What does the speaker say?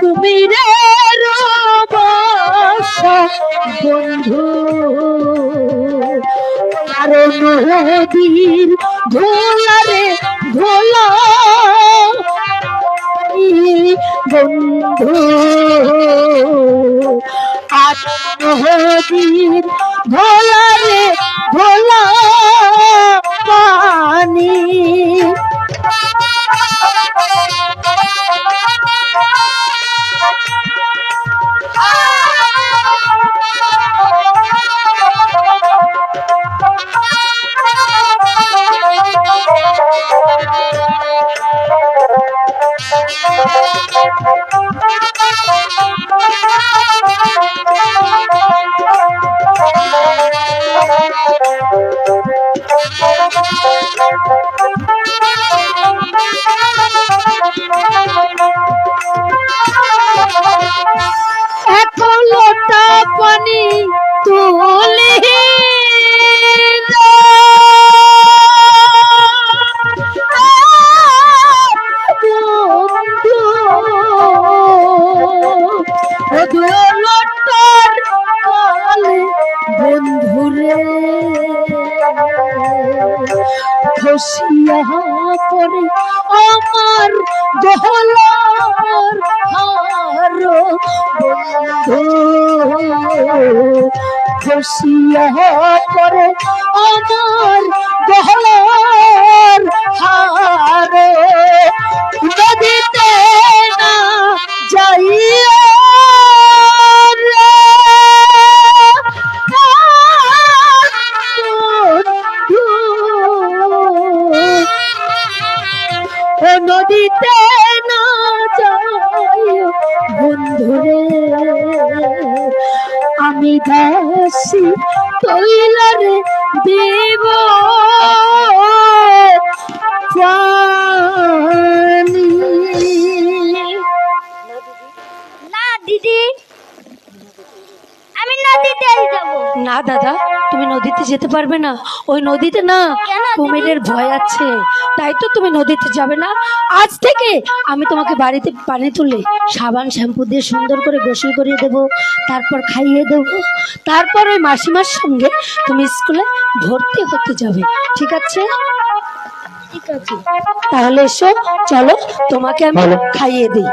কুমিরের বাসা বন্ধু। কারণ নদীর ধোলারে ধোলা। বন্ধু। আর নদীর ধোলারে এত লোটা পানি তুলে খসিয়া পরে আমার দহলার হার খসিয়া পরে আমার দহলার হার বন্ধুরে আমি দাসি তৈলার দেব। না দিদি। আমি নদীতে যাব। না দাদা। তুমি নদীতে যেতে পারবে না। ওই নদীতে না কুমিরের ভয় আছে। তাই তো তুমি নদীতে যাবে না। আজ থেকে আমি তোমাকে বাড়িতে পানি তুলে সাবান শ্যাম্পু দিয়ে সুন্দর করে গোসল করিয়ে দেব তারপর খাইয়ে দেব তারপর ওই মাসিমার সঙ্গে তুমি স্কুলে ভর্তি হতে যাবে। ঠিক আছে? ঠিক আছে। তাহলে এসো চলো তোমাকে আমি খাইয়ে দিই।